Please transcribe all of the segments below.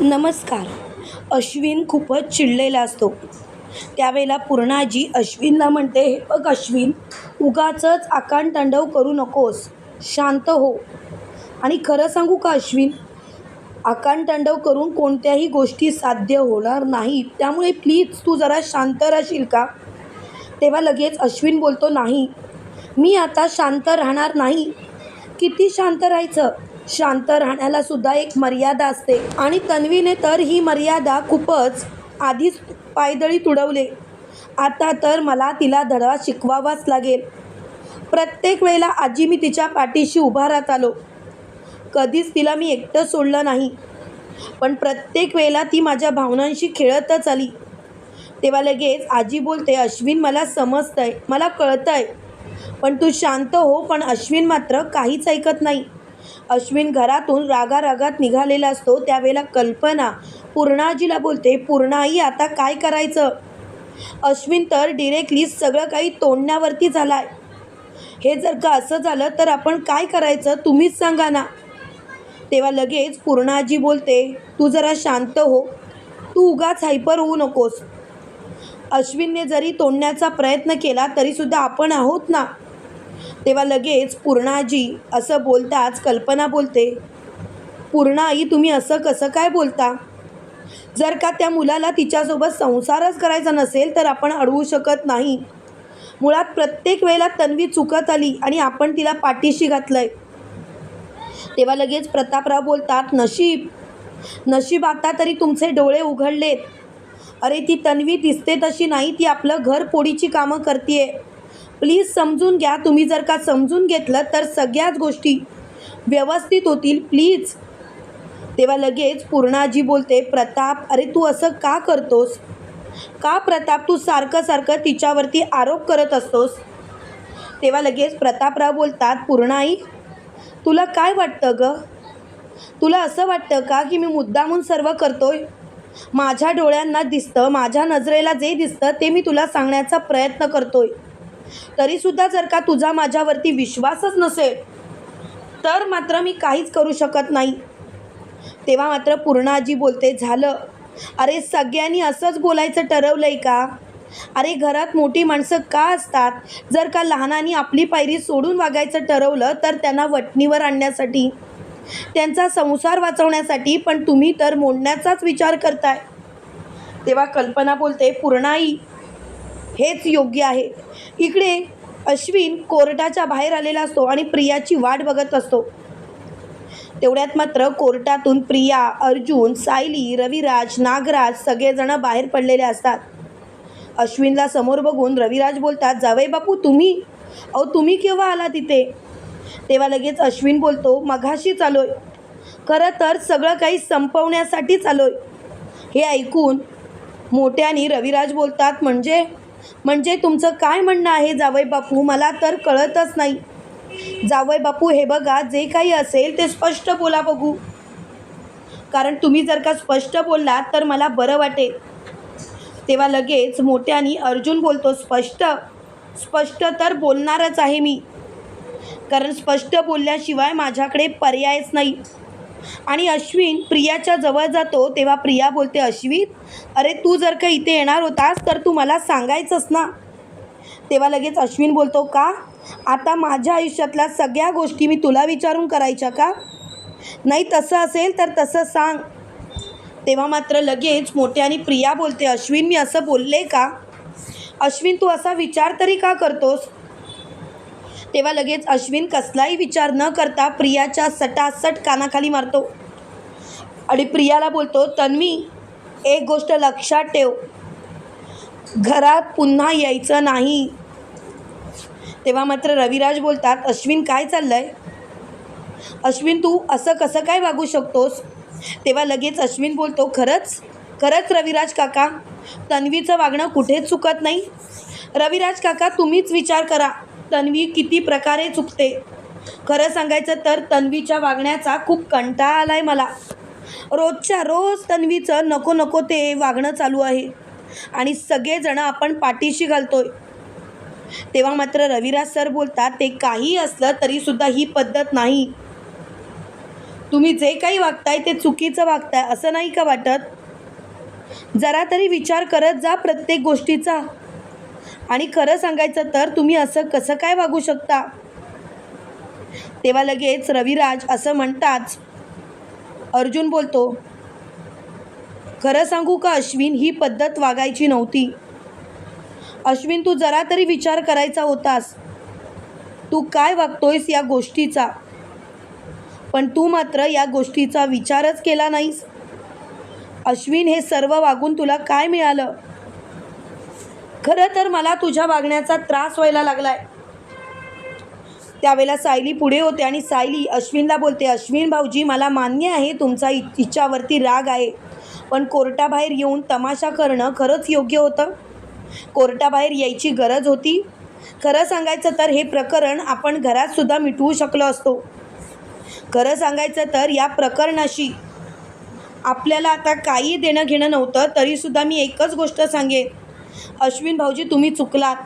नमस्कार. अश्विन खूपच चिडलेला असतो. त्यावेळेला पूर्णाजी अश्विनला म्हणते हे बघ अश्विन उगाचच आकांड तांडव करू नकोस. शांत हो. आणि खरं सांगू का अश्विन? आकांड तांडव करून कोणत्याही गोष्टी साध्य होणार नाही. त्यामुळे प्लीज तू जरा शांत राहशील का? तेव्हा लगेच अश्विन बोलतो नाही. मी आता शांत राहणार नाही. किती शांत राहायचं? शांत राहण्याला सुद्धा एक मर्यादा असते. आणि तन्वीने तर ही मर्यादा खूपच आधीच पायदळी तुडवले. आता तर मला तिला धडा शिकवावाच लागेल. प्रत्येक वेळेला आजी मी तिच्या पाठीशी उभा राहत आलो कधीच तिला मी एकटं सोडलं नाही. पण प्रत्येक वेळेला ती माझ्या भावनांशी खेळतच आली. तेव्हा लगेच आजी बोलते अश्विन मला समजतंय मला कळतंय. पण तू शांत हो पण अश्विन मात्र काहीच ऐकत नाही. अश्विन घरातून रागारागात निघालेला असतो. त्यावेळेला कल्पना पूर्णाजीला बोलते पूर्णाई आता काय करायचं? अश्विन तर डिरेक्टली सगळं काही तोडण्यावरती झाला आहे हे जर का असं झालं तर आपण काय करायचं? तुम्हीच सांगा ना. तेव्हा लगेच पूर्णाजी बोलते तू जरा शांत हो. तू उगाच हायपर होऊ नकोस. अश्विनने जरी तोडण्याचा प्रयत्न केला तरीसुद्धा आपण आहोत ना. तेव्हा लगेच पूर्णाजी असं बोलताच कल्पना बोलते पूर्णाई तुम्ही असं कसं काय बोलता? जर का त्या मुलाला तिच्यासोबत संसारच करायचा नसेल तर आपण अडवू शकत नाही. मुळात प्रत्येक वेळेला तन्वी चुकत आली आणि आपण तिला पाठीशी घातलंय. तेव्हा लगेच प्रतापराव बोलतात नशीब नशीब आता तरी तुमचे डोळे उघडलेत. अरे ती तन्वी दिसते तशी नाही ती आपलं घर पोडीची कामं करते प्लीज समजून घ्या. तुम्ही जर का समजून घेतलं तर सगळ्याच गोष्टी व्यवस्थित होतील. प्लीज. तेव्हा लगेच पूर्णाजी बोलते प्रताप अरे तू असं का करतोस? का प्रताप तू सारखं सारखं तिच्यावरती आरोप करत असतोस? तेव्हा लगेच प्रतापराव बोलतात पूर्णाई तुला काय वाटतं ग? तुला असं वाटतं का की मी मुद्दामून सर्व करतोय? माझ्या डोळ्यांना दिसतं माझ्या नजरेला जे दिसतं ते मी तुला सांगण्याचा प्रयत्न करतोय. तरीसुद्धा जर का तुझा माझ्यावरती विश्वासच नसेल तर मात्र मी काहीच करू शकत नाही. तेव्हा मात्र पूर्णाजी बोलते झालं. अरे सगळ्यांनी असंच बोलायचं ठरवलं आहे का? अरे घरात मोठी माणसं का असतात? जर का लहानांनी आपली पायरी सोडून वागायचं ठरवलं तर त्यांना वटणीवर आणण्यासाठी त्यांचा संसार वाचवण्यासाठी पण तुम्ही तर मोडण्याचाच विचार करताय. तेव्हा कल्पना बोलते पूर्णाई हेच योग्य आहे. इकडे अश्विन कोर्टाच्या बाहेर आलेला असतो आणि प्रियाची वाट बघत असतो. तेवढ्यात मात्र कोर्टातून प्रिया अर्जुन सायली रविराज नागराज सगळेजण बाहेर पडलेले असतात. अश्विनला समोर बघून रविराज बोलतात जावई बापू तुम्ही? अहो तुम्ही केव्हा आला तिथे तेव्हा लगेच अश्विन बोलतो मघाशीच चालोय. खरं तर सगळं काही संपवण्यासाठीच आलोय हे ऐकून मोठ्याने रविराज बोलतात म्हणजे? म्हणजे तुमचं काय म्हणणं आहे जावई बापू? मला तर कळतच नाही. जावई बापू हे बघा जे काही असेल ते स्पष्ट बोला बघू. कारण तुम्ही जर का स्पष्ट बोललात तर मला बरं वाटेल. तेव्हा लगेच मोठ्याने अर्जुन बोलतो स्पष्ट? स्पष्ट तर बोलणारच आहे मी. कारण स्पष्ट बोलल्याशिवाय माझ्याकडे पर्यायच नाही. आणि अश्विन प्रियाच्या जवळ जातो तेव्हा प्रिया बोलते अश्विन अरे तू जर का इथे येणार होतास तर तू मला सांगायचंस ना. तेव्हा लगेच अश्विन बोलतो का? आता माझ्या आयुष्यातल्या सगळ्या गोष्टी मी तुला विचारून करायच्या का? नाही तसं असेल तर तसं सांग. तेव्हा मात्र लगेच मोठ्याने प्रिया बोलते अश्विन मी असं बोलले का? अश्विन तू असा विचार तरी का करतोस? तेव्हा लगेच अश्विन कसलाही विचार न करता प्रियाच्या सटासट कानाखाली मारतो. आणि प्रियाला बोलतो तन्वी एक गोष्ट लक्षात ठेव. घरात पुन्हा यायचं नाही. तेव्हा मात्र रविराज बोलतात अश्विन काय चाललंय? अश्विन तू असं कसं काय वागू शकतोस? तेव्हा लगेच अश्विन बोलतो खरंच? खरंच रविराज काका तन्वीचं वागणं कुठेच चुकत नाही. रविराज काका तुम्हीच विचार करा. तन्वी किती प्रकारे चुकते? खरं सांगायचं तर तन्वीच्या वागण्याचा खूप कंटाळा आला आहे मला. रोजच्या रोज तन्वीचं नको नको ते वागणं चालू आहे. आणि सगळेजणं आपण पाठीशी घालतोय. तेव्हा मात्र रविराज सर बोलतात ते काही असलं तरीसुद्धा ही पद्धत नाही. तुम्ही जे काही वागताय ते चुकीचं वागताय असं नाही का वाटत? जरा तरी विचार करत जा प्रत्येक गोष्टीचा. आणि खरं सांगायचं तर तुम्ही असं कसं काय वागू शकता? तेव्हा लगेच रविराज असं म्हणताच अर्जुन बोलतो खरं सांगू का अश्विन ही पद्धत वागायची नव्हती. अश्विन तू जरा तरी विचार करायचा होतास. तू काय वागतोयस या गोष्टीचा? पण तू मात्र या गोष्टीचा विचारच केला नाहीस. अश्विन हे सर्व वागून तुला काय मिळालं? खरं तर मला तुझ्या वागण्याचा त्रास व्हायला लागलाय. त्यावेळेला सायली पुढे होते आणि सायली अश्विनला बोलते अश्विन भाऊजी मला मान्य आहे तुमचा इ- तिच्यावरती राग आहे पण कोर्टाबाहेर येऊन तमाशा करणं खरंच योग्य होतं? कोर्टाबाहेर यायची गरज होती? खरं सांगायचं तर हे प्रकरण आपण घरातसुद्धा मिटवू शकलो असतो. खरं सांगायचं तर या प्रकरणाशी आपल्याला आता काही देणं घेणं नव्हतं तरीसुद्धा मी एकच गोष्ट सांगेन. अश्विन भाऊजी तुम्ही चुकलात.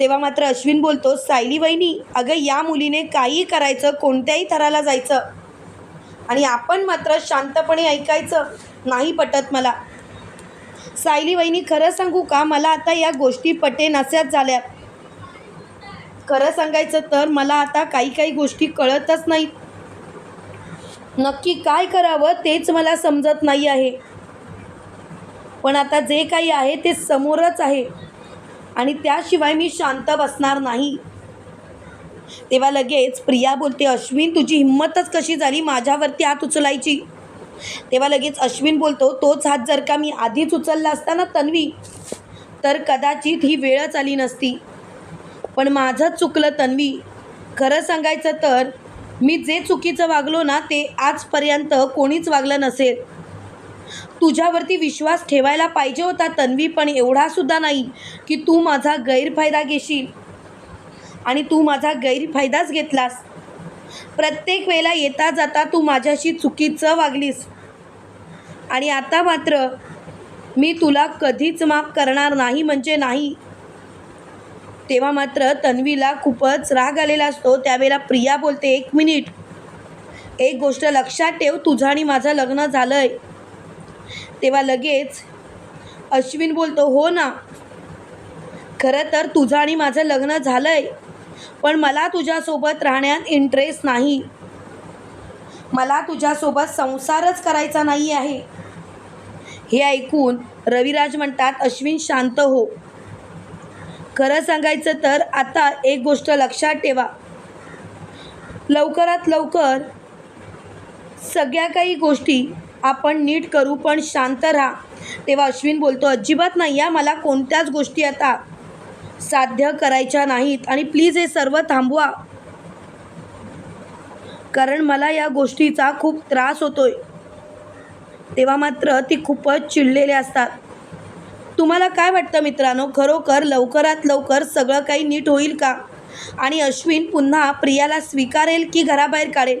तेव्हा मात्र अश्विन बोलतो सायली वहिनी अगं या मुलीने काही करायचं कोणत्याही थराला जायचं. आणि आपण मात्र शांतपणे ऐकायचं नाही पटत मला. सायली वहिनी खरं सांगू का मला आता या गोष्टी पटे नस्यात झाल्यात खरं सांगायचं तर मला आता काही काही गोष्टी कळतच नाहीत. नक्की काय करावं तेच मला समजत नाही आहे. पण आता जे काही आहे ते समोरच आहे. आणि त्याशिवाय मी शांत बसणार नाही. तेव्हा लगेच प्रिया बोलते अश्विन तुझी हिंमतच कशी झाली माझ्यावरती हात उचलायची? तेव्हा लगेच अश्विन बोलतो तोच हात जर का मी आधीच उचलला असता ना तन्वी तर कदाचित ही वेळच आली नसती. पण माझंच चुकलं तन्वी. खरं सांगायचं तर मी जे चुकीचं वागलो ना ते आजपर्यंत कोणीच वागलं नसेल. तुझ्यावरती विश्वास ठेवायला पाहिजे होता तन्वी पण एवढासुद्धा नाही की तू माझा गैरफायदा घेशील. आणि तू माझा गैरफायदाच घेतलास. प्रत्येक वेळेला येता जाता तू माझ्याशी चुकीचं वागलीस. आणि आता मात्र मी तुला कधीच माफ करणार नाही म्हणजे नाही. तेव्हा मात्र तन्वीला खूपच राग आलेला असतो. त्यावेळेला प्रिया बोलते एक मिनिट. एक गोष्ट लक्षात ठेव तुझं आणि माझं लग्न झालं आहे तेव्हा लगेच अश्विन बोलतो हो ना खरं तर तुझं आणि माझं लग्न झालं आहे पण मला तुझ्यासोबत राहण्यात इंटरेस्ट नाही. मला तुझ्यासोबत संसारच करायचा नाही आहे. हे ऐकून रविराज म्हणतात अश्विन शांत हो. खरं सांगायचं तर आता एक गोष्ट लक्षात ठेवा. लवकरात लवकर सगळ्या काही गोष्टी आपण नीट करू पण शांत राहा. तेव्हा अश्विन बोलतो अजिबात नाही या मला कोणत्याच गोष्टी आता साध्य करायच्या नाहीत आणि प्लीज हे सर्व थांबवा. कारण मला या गोष्टीचा खूप त्रास होतोय. तेव्हा मात्र ती खूपच चिडलेले असतात. तुम्हाला काय वाटतं मित्रांनो? खरोखर लवकरात लवकर सगळं काही नीट होईल का? आणि अश्विन पुन्हा प्रियाला स्वीकारेल की घराबाहेर काढेल?